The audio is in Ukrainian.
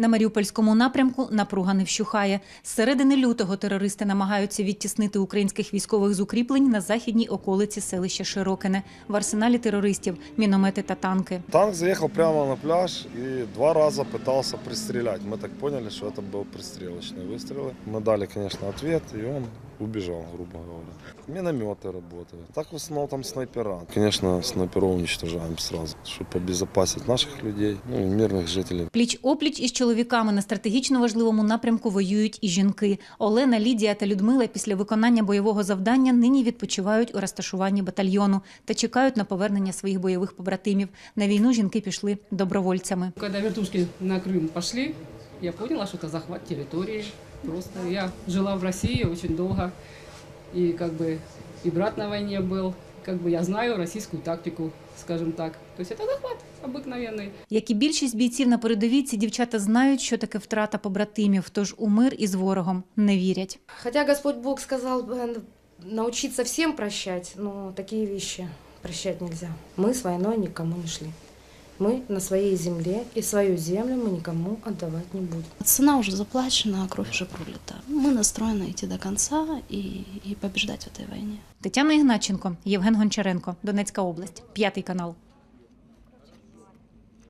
На Маріупольському напрямку напруга не вщухає. З середини лютого терористи намагаються відтіснити українських військових з укріплень на західній околиці селища Широкине. В арсеналі терористів міномети та танки. Танк заехал прямо на пляж и два раза пытался пристрелять. Мы так поняли, что это был пристрелочные выстрелы. Мы дали, конечно, ответ, и он убежал, грубо говоря. Минометы работают. Так в основном там снайпера. Конечно, снайперов уничтожаем сразу, чтобы обезопасить наших людей, ну и мирных жителей. Пліч опліч із чоловіками на стратегічно важливому напрямку воюють і жінки. Олена, Лідія та Людмила після виконання бойового завдання нині відпочивають у розташуванні батальйону та чекають на повернення своїх бойових побратимів. На війну жінки пішли добровольцями. Когда вертушки на Крым пошли, я поняла, что это захват территории. Просто я жила в России очень долго, и как бы и брат на войне был, как бы я знаю российскую тактику, скажем так. То есть это захват обыкновенный. Як і більшість бійців на передовій, ці дівчата знають, що таке втрата побратимів, тож у мир із ворогом не вірять. Хотя Господь Бог сказал э, научиться всем прощать, но такие вещи прощать нельзя. Мы с войной никому не шли. Мы на своей земле, и свою землю мы никому отдавать не будем. Цена уже заплачена, а кровь уже пролита. Мы настроены идти до конца и, и побеждать в этой войне. Тетяна Ігначенко, Євген Гончаренко, Донецька область, п'ятий канал.